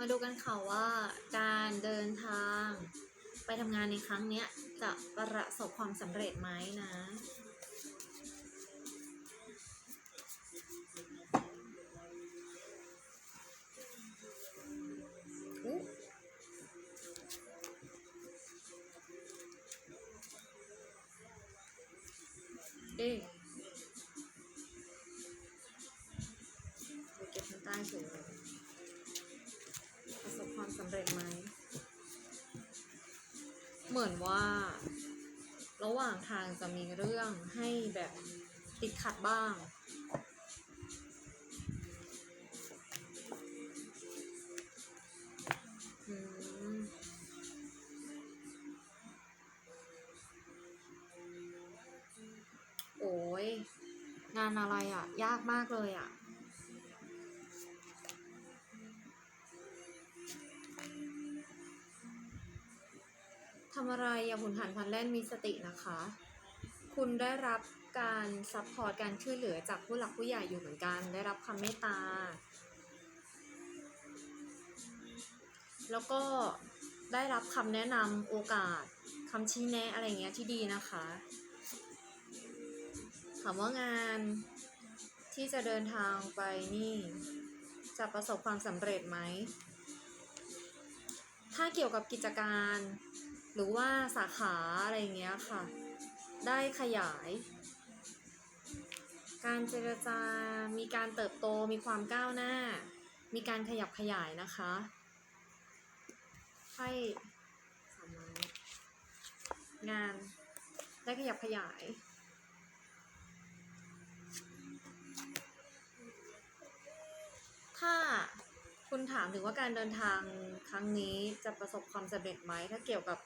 มาดูกันค่ะว่าการเดินทางไปทำงานในครั้งนี้จะประสบความสำเร็จไหมนะเอ๊ำเร็จไหม เหมือนว่า ระหว่างทางจะมีเรื่องให้แบบติดขัดบ้าง อืม โอ้ยงานอะไรอะ ยากมากเลยอะำอะไรอย่าหุนหันพลันแล่นมีสตินะคะ คุณได้รับการซัพพอร์ตการช่วยเหลือจากผู้หลักผู้ใหญ่อยู่เหมือนกัน ได้รับคำเมตตา แล้วก็ได้รับคำแนะนำโอกาสคำชี้แนะอะไรเงี้ยที่ดีนะคะถามว่างานที่จะเดินทางไปนี่ จะประสบความสำเร็จไหม ถ้าเกี่ยวกับกิจการ หรือว่าสาขาอะไรเงี้ยค่ะ ได้ขยาย การเจรจา มีการเติบโต มีความก้าวหน้า มีการขยับขยายนะคะให้สามไม้งาน ได้ขยับขยายถ้าคุณถามถึงว่าการเดินทางครั้งนี้จะประสบความสำเร็จไหม ถ้าเกี่ยวกับ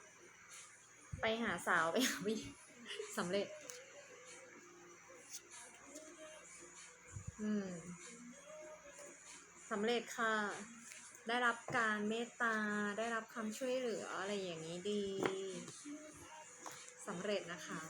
ไปหาสาวไปหาวิสำเร็จ อืมสำเร็จค่ะ ได้รับการเมตตา ได้รับคำช่วยเหลืออะไรอย่างนี้ดีสำเร็จนะคะ